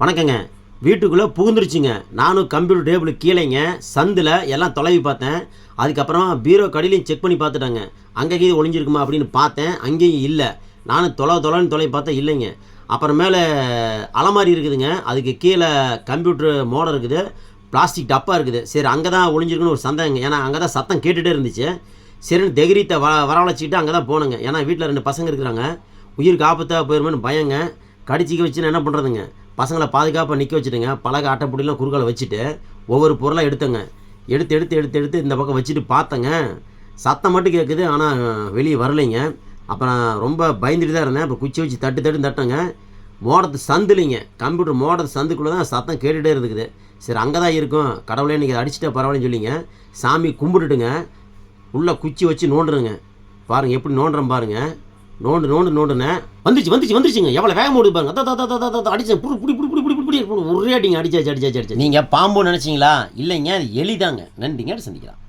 வணக்கங்க. வீட்டுக்குள்ளே புகுந்துருச்சுங்க. நானும் கம்ப்யூட்டர் டேபிள் கீழேங்க சந்தில் எல்லாம் தொலைவி பார்த்தேன். அதுக்கப்புறமா பீரோ கடையிலையும் செக் பண்ணி பார்த்துட்டாங்க. அங்கே ஒளிஞ்சிருக்குமா அப்படின்னு பார்த்தேன். அங்கேயும் இல்லை. நானும் தொலை தொலைன்னு தொலை பார்த்தேன் இல்லைங்க. அப்புறமேல அலமாரி இருக்குதுங்க. அதுக்கு கீழே கம்ப்யூட்டர் மோடம் இருக்குது. பிளாஸ்டிக் டப்பா இருக்குது. சரி அங்கே தான் ஒளிஞ்சிருக்குன்னு ஒரு சந்தேகங்க. ஏன்னா அங்கே தான் சத்தம் கேட்டுகிட்டே இருந்துச்சு. சரின்னு தெகிரித்தை வ வரவழைச்சிக்கிட்டு அங்கே தான் போனேங்க. ஏன்னா வீட்டில் ரெண்டு பசங்க இருக்கிறாங்க. உயிருக்கு ஆபத்தாக போயிருமேனு பயங்க. கடிச்சிக்க வச்சுன்னு என்ன பண்ணுறதுங்க பசங்களை பாதுகாப்பாக நிற்க வச்சுட்டுங்க. பழக அட்டைப்பொடிலாம் குறுக்கால வச்சுட்டு ஒவ்வொரு பொருளாக எடுத்தேங்க. எடுத்து எடுத்து எடுத்து எடுத்து இந்த பக்கம் வச்சுட்டு பார்த்தேங்க. சத்தம் மட்டும் கேட்குது ஆனால் வெளியே வரலைங்க. அப்புறம் ரொம்ப பயந்துட்டு தான் இருந்தேன். அப்போ குச்சி வச்சு தட்டு தட்டு தட்டங்க. மோடத்து சந்துலிங்க. கம்ப்யூட்டர் மோடத்து சந்துக்குள்ளே தான் சத்தம் கேட்டுகிட்டே இருக்குது. சரி அங்கே தான் இருக்கும். கடவுளே இன்றைக்கி அடிச்சிட்டா பரவாயில்லன்னு சொல்லிங்க. சாமி கும்பிட்டுட்டுங்க. உள்ளே குச்சி வச்சு நோண்டுறேங்க. பாருங்கள் எப்படி நோண்டுறேன் பாருங்கள் நோண்டு நோண்டு நோண்டுனேன். வந்துச்சு வந்துச்சு வந்துச்சுங்க. எவ்வளோ வேகம் ஓடுது பாருங்க. தா தா தா அதான் அடிச்சேன். புடி புடி புடி புடி புடி புடி ஒரே அடிங்க. அடிச்சாச்சு அடிச்சாச்சு அடிச்சு நீங்கள் பாம்பு நினச்சிங்களா? இல்லைங்க அது எளிதாங்க நன்றிங்க. சந்திக்கலாம்.